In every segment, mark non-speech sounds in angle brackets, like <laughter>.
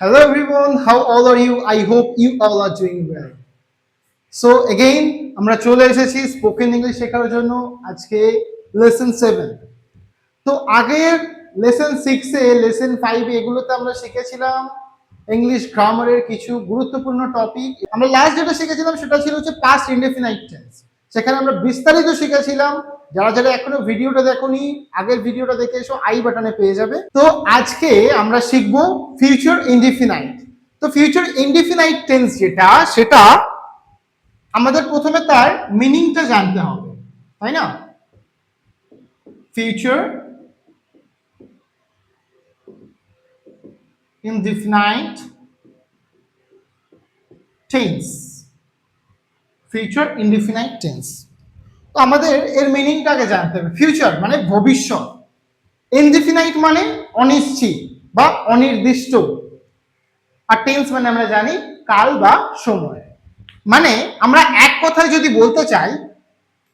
Hello everyone, how all are you? I hope you all are doing well. So again, আমরা চলে এসেছি spoken English শেখার জন্য আজকে লেসন সেভেন তো আগের লেসন সিক্সে লেসন ফাইভে এগুলোতে আমরা শিখেছিলাম ইংলিশ গ্রামারের কিছু গুরুত্বপূর্ণ টপিক আমরা লাস্ট যেটা শিখেছিলাম সেটা ছিল হচ্ছে পাস্ট ইনডেফিনাইট টেন্স সেখানে আমরা বিস্তারিত শিখেছিলাম যারা যারা এখনও ভিডিওটা দেখোনি, আগের ভিডিওটা দেখে এসো, আই বাটনে পেয়ে যাবে। তো আজকে আমরা শিখব ফিউচার ইনডিফিনাইট তো ফিউচার ইনডিফিনাইট টেন্স যেটা, সেটা আমাদের প্রথমে তার মিনিংটা জানতে হবে, তাই না? Future indefinite tense future indefinite tense তো আমাদের এর মিনিংটাকে জানতে হবে। ফিউচার মানে ভবিষ্যৎ। ইনডিফিনাইট মানে অনিশ্চিত বা অনির্দিষ্ট। আর টেন্স মানে আমরা জানি কাল বা সময়। মানে আমরা এক কথায় যদি বলতে চাই,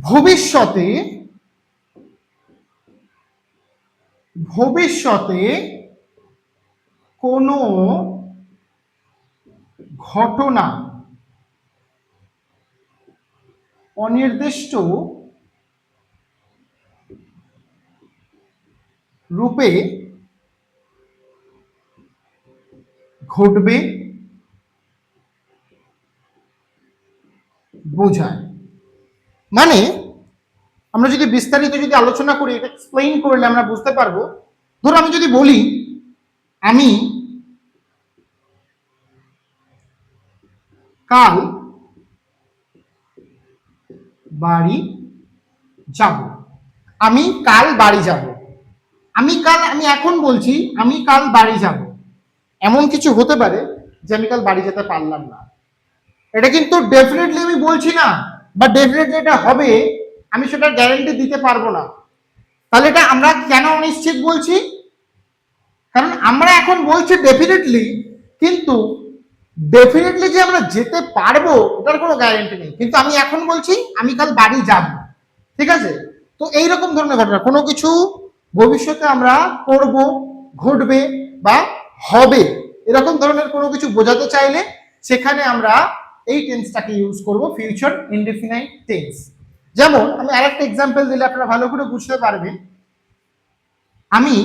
ভবিষ্যতে ভবিষ্যতে কোনো ঘটনা অনির্দিষ্ট রূপে ঘটবে বোঝায়। মানে আমরা যদি বিস্তারিত যদি আলোচনা করি, এটা এক্সপ্লেইন করলে আমরা বুঝতে পারব। ধরো আমি যদি বলি, আমি কাল বাড়ি যাব। আমি কাল বাড়ি যাব। আমি কাল, আমি এখন বলছি, আমি কাল বাড়ি যাব। এমন কিছু হতে পারে যে আমি কাল বাড়ি যেতে পারলাম না। এটা কিন্তু ডেফিনেটলি আমি বলছি না বা ডেফিনেটলি এটা হবে, আমি সেটা গ্যারান্টি দিতে পারব না। তাহলে এটা আমরা কেন অনিশ্চিত বলছি? কারণ আমরা এখন বলছি ডেফিনেটলি কিন্তু ডেফিনেটলি যে আমরা যেতে পারব, ওটার কোনো গ্যারেন্টি নেই। কিন্তু আমি এখন বলছি, আমি কাল বাড়ি যাব। ঠিক আছে? তো এই রকম ধরনের ঘটনা। কোনো কিছু ভবিষ্যতে আমরা করব, ঘটবে বা হবে, এরকম ধরনের কোনো কিছু বোঝাতে চাইলে সেখানে আমরা এই টেন্সটাকে ইউজ করব ফিউচার ইনডিফিনাইট টেন্স যেমন, আমি আরেকটা এক্সাম্পল দিলে আপনারা ভালো করে বুঝতে পারবেন। আমি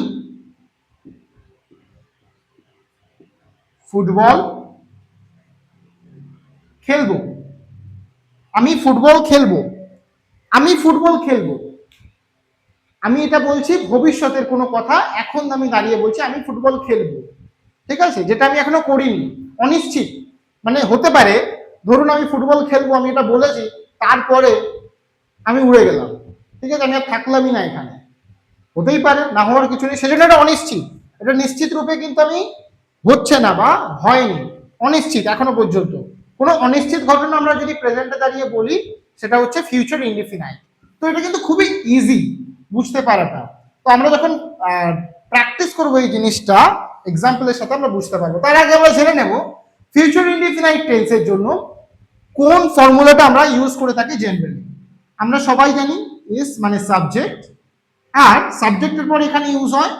ফুটবল খেলব। আমি ফুটবল খেলব। আমি ফুটবল খেলব। আমি এটা বলছি, ভবিষ্যতের কোনো কথা এখন আমি দাঁড়িয়ে বলছি, আমি ফুটবল খেলব। ঠিক আছে? যেটা আমি এখনও করিনি। অনিশ্চিত। মানে হতে পারে, ধরুন আমি ফুটবল খেলব, আমি এটা বলেছি, তারপরে আমি উড়ে গেলাম। ঠিক আছে? আমি আর থাকলামই না এখানে। হতেই পারে, না হওয়ার কিছু নেই। সেজন্য এটা অনিশ্চিত। এটা নিশ্চিত রূপে কিন্তু আমি হচ্ছে না বা হয়নি। অনিশ্চিত, এখনও পর্যন্ত। কোনো অনিশ্চিত ঘটনা আমরা যদি প্রেজেন্টে দাঁড়িয়ে বলি, সেটা হচ্ছে ফিউচার ইনডিফিনাইট তো এটা কিন্তু খুবই ইজি বুঝতে পারাটা। তো আমরা যখন প্র্যাকটিস করব এই জিনিসটা এক্সাম্পলের সাথে আমরা বুঝতে পারব। তার আগে আমরা জেনে নেব ফিউচার ইনডিফিনাইট টেন্সের জন্য কোন ফর্মুলাটা আমরা ইউজ করে থাকি জেনারেলি আমরা সবাই জানি ইস মানে সাবজেক্ট আর সাবজেক্টের পর এখানে ইউজ হয়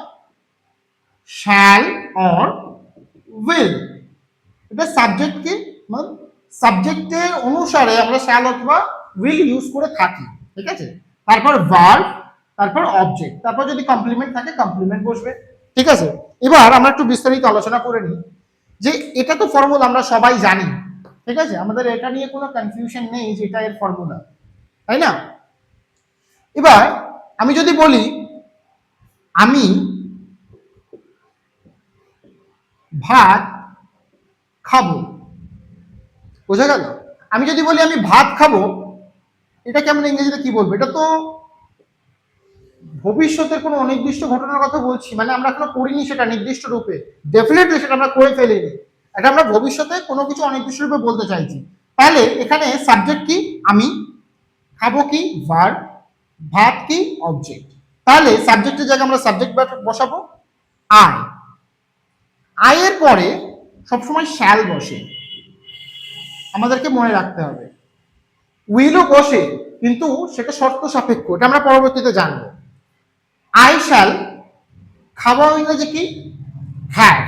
শ্যাল অর উইল এটা সাবজেক্টকে মানে সাবজেক্টের অনুসারে আমরা শ্যাল অথবা উইল ইউজ করে থাকি, ঠিক আছে? তারপর ভার্ব তারপর অবজেক্ট তারপর যদি কমপ্লিমেন্ট থাকে কমপ্লিমেন্ট বসবে, ঠিক আছে? এবার আমরা একটু বিস্তারিত আলোচনা করে নিই, যে এটা তো ফর্মুলা আমরা সবাই জানি, ঠিক আছে? আমাদের এটা নিয়ে কোনো কনফিউশন নেই যে এটা এর ফর্মুলা তাই না? এবার আমি যদি বলি, আমি ভাত খাব। বোঝা গেল? আমি যদি বলি আমি ভাত খাব এটাকে আমরা ইংরেজিতে কি বলব? এটা তো ভবিষ্যতের কোনো অনির্দিষ্ট ঘটনার কথা বলছি মানে আমরা এখনও করিনি সেটা নির্দিষ্ট রূপে। ডেফিনেটলি সেটা আমরা করে ফেলিনি। এটা আমরা ভবিষ্যতে কোনো কিছু অনির্দিষ্ট রূপে বলতে চাইছি। তাহলে এখানে সাবজেক্ট কি? আমি খাব কি? ভার ভাত কি? অবজেক্ট তাহলে সাবজেক্টের জায়গায় আমরা সাবজেক্ট বসাবো? আয় আয়ের পরে সবসময় শ্যাল বসে। আমাদেরকে মনে রাখতে হবে। উইলও বসে, কিন্তু সেটা শর্ত সাপেক্ষ, এটা আমরা পরবর্তীতে জানব। আই শ্যাল খাওয়া ইংরেজি কি? হ্যাভ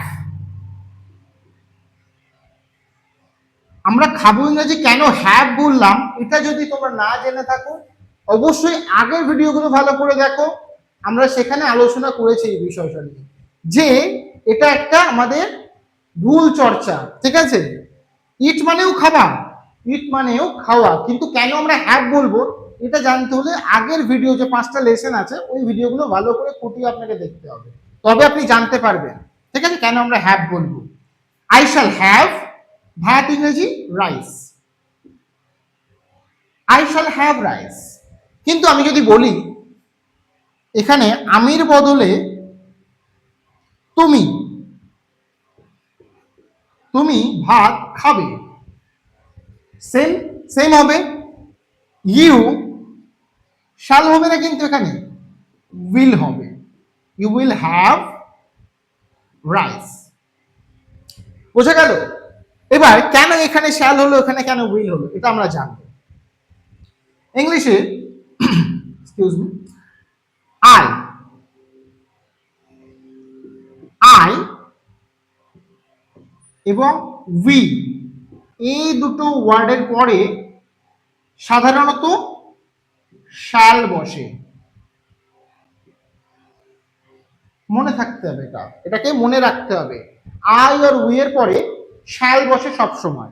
আমরা খাব ইংরেজি কেন হ্যাভ বললাম, এটা যদি তোমরা না জেনে থাকো, অবশ্যই আগের ভিডিওগুলো ভালো করে দেখো। আমরা সেখানে আলোচনা করেছি এই বিষয়টা নিয়ে। যে এটা একটা আমাদের ভুল চর্চা, ঠিক আছে? ইট মানেও খাবার ইট মানেও খাওয়া। কিন্তু কেন আমরা হ্যাভ বলব? এটা জানতে হলে আগের ভিডিও যে পাঁচটা লেসন আছে, ওই ভিডিওগুলো ভালো করে খুঁটিয়ে আপনাকে দেখতে হবে। তবে আপনি জানতে পারবেন। ঠিক আছে? কেন আমরা হ্যাভ বলব? আই শ্যাল হ্যাভ ভাত, ইংরেজি rice I shall have rice কিন্তু আমি যদি বলি, এখানে আমির বদলে তুমি। তুমি ভাত খাবে। সেম সেম হবে। ইউ শাল হবে না কিন্তু এখানে। উইল হবে। ইউ উইল হ্যাভ রাইস বোঝা গেল? এবার কেন এখানে শ্যাল হলো, এখানে কেন উইল হলো, এটা আমরা জানব। ইংলিশে আই <coughs> এবং উই এই দুটো ওয়ার্ডের পরে সাধারণত শাল বসে। মনে থাকতে হবে এটা, এটাকে মনে রাখতে হবে। আই আর উই এর পরে শাল বসে সব সময়,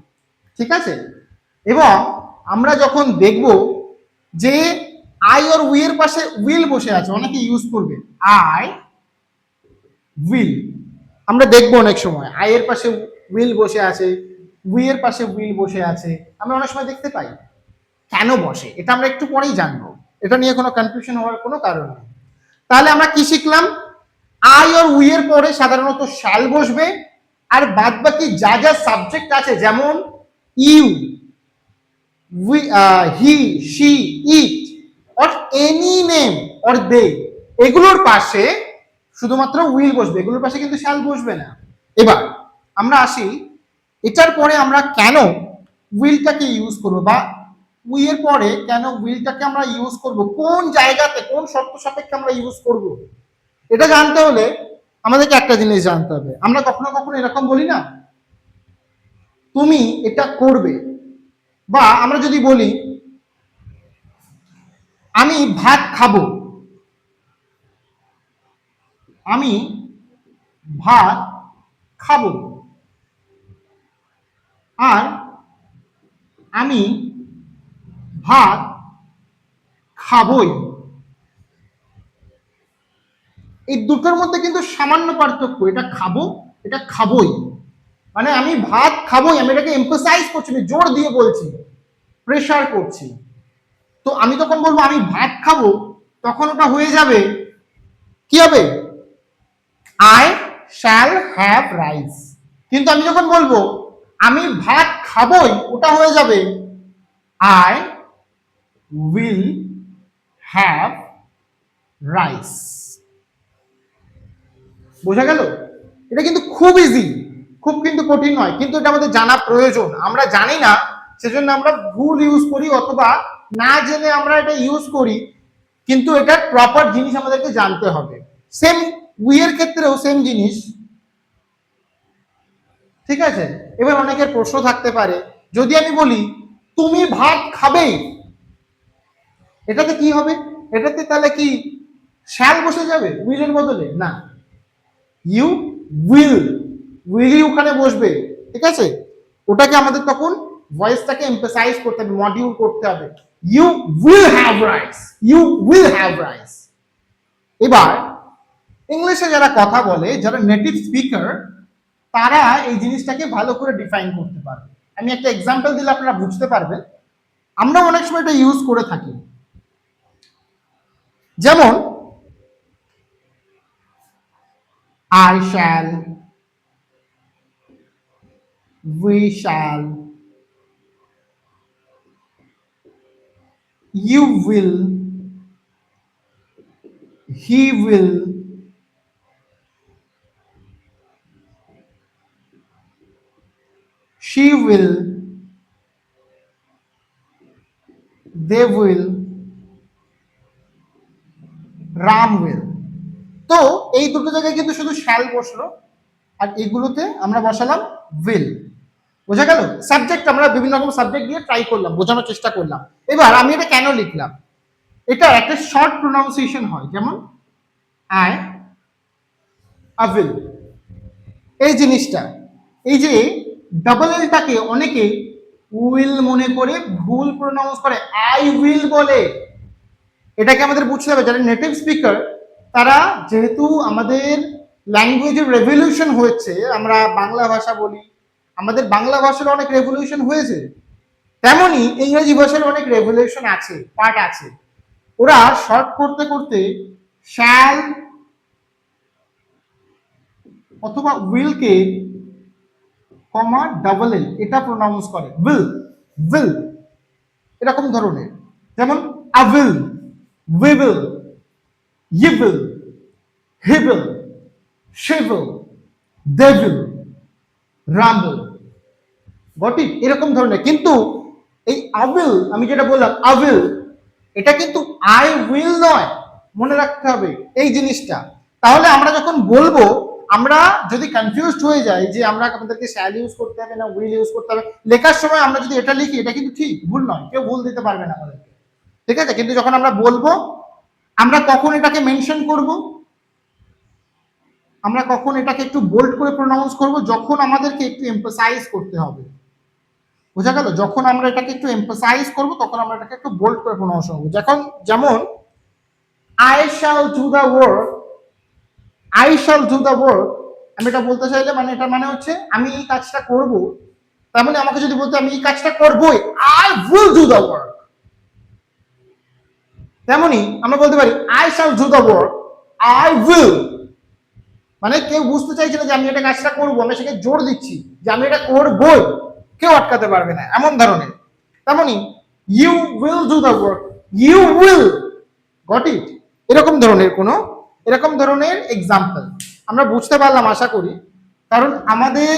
ঠিক আছে? এবং আমরা যখন দেখব যে আই আর উই এর পাশে উইল বসে আছে, অনেকে ইউজ করবে, আই উইল। আমরা দেখব অনেক সময়, আই এর পাশে উইল বসে আছে উই এর পাশে উইল বসে আছে, আমরা অনেক সময় দেখতে পাই। কেন বসে? এটা আমরা একটু পরেই জানব। এটা নিয়ে কোনো কনফিউশন হওয়ার কোনো কারণ নেই। তাহলে আমরা কি শিখলাম? আই আর উই এর পরে সাধারণত শাল বসবে, আর বাদ বাকি যা যা সাবজেক্ট আছে, যেমন you he, she, it, or any name, or they, এগুলোর পাশে শুধুমাত্র উইল বসবে। এগুলোর পাশে কিন্তু শাল বসবে না। এবার আমরা আসি, এটার পরে আমরা কেন উইলটাকে ইউজ করব বা উইয়ের পরে কেন উইলটাকে আমরা ইউজ করব, কোন জায়গাতে, কোন শর্ত সাপেক্ষে আমরা ইউজ করব, এটা জানতে হলে আমাদেরকে একটা জিনিস জানতে হবে। আমরা কখনো কখনো এরকম বলি না, তুমি এটা করবে বা আমরা যদি বলি, আমি ভাত খাব, আমি ভাত খাব। আর আমি ভাত খাবই। এই দুটোর মধ্যে কিন্তু সামান্য পার্থক্য, এটা খাব, এটা খাবই। মানে আমি ভাত খাবোই, আমি এটাকে এমফোসাইজ করছি, আমি জোর দিয়ে বলছি প্রেশার করছি। তো আমি তখন বলব, আমি ভাত খাব, তখন ওটা হয়ে যাবে, কি হবে? আই শ্যাল হ্যাভ রাইস কিন্তু আমি যখন বলব আমি ভাত খাবই, ওটা হয়ে যাবে। আই উইল হ্যাভ রাইস বোঝা গেল? এটা কিন্তু খুব ইজি খুব কিন্তু কঠিন নয়, কিন্তু এটা আমাদের জানা প্রয়োজন। আমরা জানি না, সেজন্য আমরা ভুল ইউজ করি অথবা না জেনে আমরা এটা ইউজ করি, কিন্তু এটা প্রপার জিনিস আমাদেরকে জানতে হবে। সেম উইয়ের ক্ষেত্রেও সেম জিনিস। ঠিক আছে? এবার অনেকের প্রশ্ন থাকতে পারে, যদি আমি বলি, তুমি ভাত খাবেই? এটাতে কি হবে? এটাতে তাহলে কি শ্যাল বসে যাবে, উইলের বদলে? না। ইউ উইল উইলই ওখানে বসবে। ঠিক আছে? ওটাকে আমাদের তখন ভয়েসটাকে এমফেসাইজ করতে হবে মডিউল করতে হবে। You will have rice, you will have rice. এবার, ইংলিশে যারা কথা বলে, যারা নেটিভ স্পিকার তারা এই জিনিসটাকে ভালো করে ডিফাইন করতে পারবে। আমি একটা এক্সাম্পল দিলে আপনারা বুঝতে পারবেন। আমরা অনেক সময় এটা ইউজ করে থাকি। যেমন I shall, we shall, you will, he will, she will, they will, Ram will. তো এই দুটো জায়গায় কিন্তু শুধু শ্যাল বসল আর এগুলোতে আমরা বসালাম উইল বোঝা গেল? সাবজেক্ট আমরা বিভিন্ন রকম সাবজেক্ট দিয়ে ট্রাই করলাম বোঝানোর চেষ্টা করলাম। এবার আমি এটা কেন লিখলাম? এটা একটা শর্ট প্রোনাউন্সিয়েশন হয় যেমন আই আ উইল এই জিনিসটা এই যে ডাবল এলটাকে অনেকে উইল মনে করে, ভুল প্রোনাউন্স করে আই উইল বলে। এটাকে আমাদের বুঝতে হবে, যারা নেটিভ স্পিকার তারা যেহেতু আমাদের ল্যাঙ্গুয়েজের রেভলিউশন হয়েছে, আমরা বাংলা ভাষা বলি, আমাদের বাংলা ভাষার অনেক রেভলিউশন হয়েছে, তেমনি ইংরেজি ভাষার অনেক রেভলিউশন আছে পার্ট আছে। ওরা শর্ট করতে করতে শ্যাল অথবা উইলকে কমা ডাবল এল এটা প্রোনাউন্স করে। উইল উইল এরকম ধরনের। যেমন আভিল উইভিল ইভিল হিভিল শিভিল ডেভিল রাম্বল গটি এরকম ধরনের। কিন্তু এই আভিল আমি যেটা বললাম আভিল এটা কিন্তু আই উইল নয়। মনে রাখতে হবে এই জিনিসটা। তাহলে আমরা যখন বলব আমরা যদি কনফিউজড হয়ে যাই যে আমরা আমাদেরকে শ্যাল ইউজ করতে হবে না উইল ইউজ করতে হবে, লেখার সময় আমরা যদি এটা লিখি, এটা কিন্তু ঠিক, ভুল নয়, কেউ ভুল দিতে পারবে না আমাদেরকে। ঠিক আছে? কিন্তু যখন আমরা বলব, আমরা কখন এটাকে মেনশন করব? আমরা কখন এটাকে একটু বোল্ড করে প্রোনাউন্স করব? যখন আমাদেরকে একটু এমফাসাইজ করতে হবে। বোঝা গেল? যখন আমরা এটাকে একটু এমফাসাইজ করব, তখন আমরা এটাকে একটু বোল্ড করে প্রোনাউন্স করব। যখন যেমন I shall do the work I shall do the work আমি এটা বলতে চাইলে মানে এটা মানে হচ্ছে আমি এই কাজটা করব। তার মানে আমাকে যদি বলতে আমি এই কাজটা করবই I will do the work তেমনি আমরা বলতে পারি I shall do the work I will মানে কেউ বুঝতে চাইছে না যে আমি এটা কাজটা করব আমি সেকে জোর দিচ্ছি যে আমি এটা করবই। কেউ আটকাতে পারবে না, এমন ধরনের। তেমনি you will do the work you will got it এরকম ধরনের কোনো এরকম ধরনের এক্সাম্পল আমরা বুঝতে পারলাম, আশা করি। কারণ আমাদের,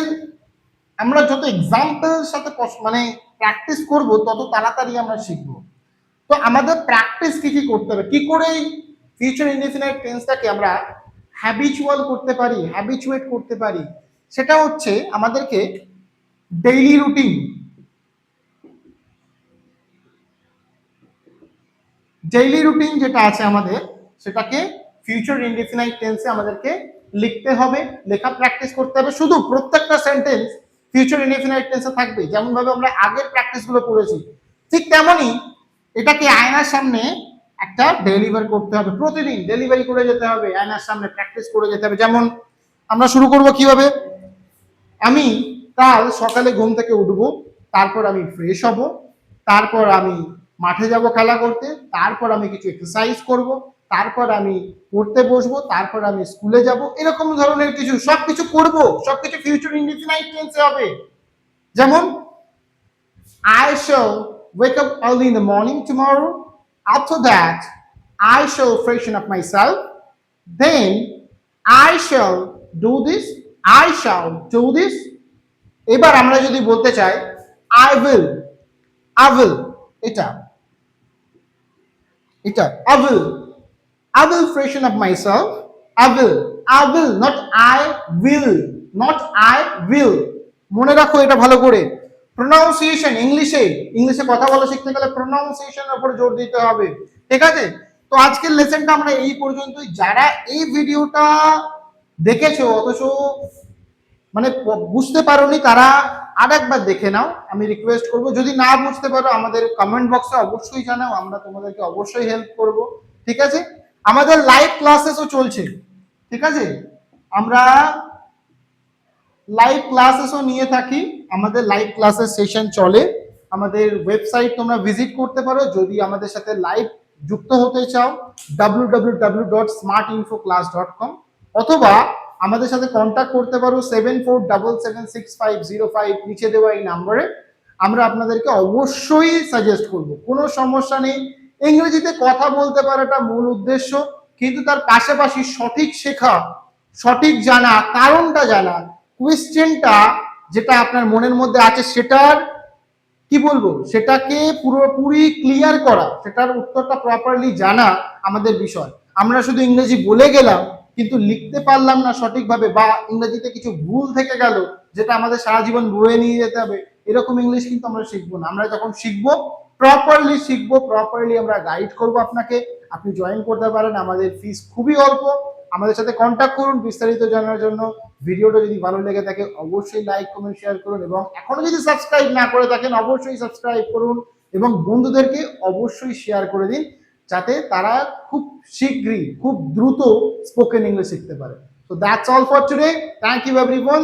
আমরা যত এক্সাম্পল সাথে মানে প্র্যাকটিস করব, তত তাড়াতাড়ি আমরা শিখব। তো আমাদের প্র্যাকটিস কি কি করতে হবে? কি করে ফিউচার ইনডিফিনাইট টেন্সটাকে আমরা হ্যাবিচুয়াল করতে পারি হ্যাবিচুয়েট করতে পারি? সেটা হচ্ছে আমাদেরকে ডেইলি রুটিন ডেইলি রুটিন যেটা আছে আমাদের, সেটাকে ফিউচার ইনডিফিনাইট টেন্সে আমাদেরকে লিখতে হবে, লেখা প্র্যাকটিস করতে হবে। শুধু প্রত্যেকটা সেন্টেন্স ফিউচার ইনডিফিনাইট টেন্সে থাকবে। যেমন ভাবে আমরা আগের প্র্যাকটিসগুলো করেছি, ঠিক তেমনই এটাকে আয়নার সামনে একটা ডেলিভার করতে হবে। প্রতিদিন ডেলিভারি করে যেতে হবে, আয়নার সামনে প্র্যাকটিস করে যেতে হবে। যেমন আমরা শুরু করব কীভাবে? আমি কাল সকালে ঘুম থেকে উঠবো, তারপর আমি ফ্রেশ হব, তারপর আমি মাঠে যাব খেলা করতে, তারপর আমি কিছু এক্সারসাইজ করব তারপর আমি পড়তে বসবো, তারপর আমি স্কুলে যাব, এরকম ধরনের কিছু, সবকিছু করব, সবকিছু ফিউচার ইন্ডিফিনাইট টেন্সে হবে। যেমন I shall wake up early in the morning tomorrow after that I shall freshen up myself then I shall do this I shall do this এবার আমরা যদি বলতে চাই আই উইল আই উইল এটা এটা I will I will freshen up myself. I will, I will, not I will, not I will. মনে রাখো এটা ভালো করে। প্রোনাউন্সিয়েশন ইংলিশে ইংলিশে কথা বলা শিখতে গেলে প্রোনাউন্সিয়েশনের উপর জোর দিতে হবে। ঠিক আছে? তো আজকের লেসনটা আমরা এই পর্যন্তই। যারা এই ভিডিওটা দেখেছ অথচ মানে বুঝতে পারোনি তারা আর একবার দেখে নাও। আমি রিকোয়েস্ট করব যদি না বুঝতে পারো আমাদের কমেন্ট বক্সে অবশ্যই জানাও। আমরা তোমাদেরকে অবশ্যই হেল্প করব। ঠিক আছে? আমাদের লাইভ ক্লাসেসও চলছে, ঠিক আছে? আমরা লাইভ ক্লাসেসও নিয়ে থাকি, আমাদের লাইভ ক্লাসের সেশন চলে। আমাদের ওয়েবসাইট তোমরা ভিজিট করতে পারো, যদি আমাদের সাথে লাইভ যুক্ত হতে চাও W dot smart info class dot com অথবা আমাদের সাথে কন্ট্যাক্ট করতে পারো seven four double seven six five zero five নিচে দেওয়া এই নাম্বারে আমরা আপনাদেরকে অবশ্যই সাজেস্ট করব, কোনো সমস্যা নেই। ইংরেজিতে কথা বলতে পারাটা মূল উদ্দেশ্য, কিন্তু তার পাশাপাশি সঠিক শেখা, সঠিক জানা, কারণটা জানা কোয়েশ্চেনটা যেটা আপনার মনের মধ্যে আছে সেটার, কি বলব, সেটাকে পুরোপুরি ক্লিয়ার করা, সেটার উত্তরটা প্রপারলি জানা আমাদের বিষয়। আমরা শুধু ইংরেজি বলে গেলাম, কিন্তু লিখতে পারলাম না সঠিকভাবে, বা ইংরেজিতে কিছু ভুল থেকে গেল, যেটা আমাদের সারা জীবন বয়ে নিয়ে যেতে হবে, এরকম ইংলিশ কিন্তু আমরা শিখব না। আমরা যখন শিখব প্রপারলি শিখব প্রপারলি আমরা গাইড করব আপনাকে। আপনি জয়েন করতে পারেন, আমাদের ফিস খুবই অল্প। আমাদের সাথে কন্ট্যাক্ট করুন বিস্তারিত জানার জন্য। ভিডিওটা যদি ভালো লেগে থাকে, অবশ্যই লাইক কমেন্ট শেয়ার করুন এবং এখনও যদি সাবস্ক্রাইব না করে থাকেন, অবশ্যই সাবস্ক্রাইব করুন এবং বন্ধুদেরকে অবশ্যই শেয়ার করে দিন, যাতে তারা খুব শীঘ্রই, খুব দ্রুত স্পোকেন ইংলিশ শিখতে পারে। তো that's all for today thank you everyone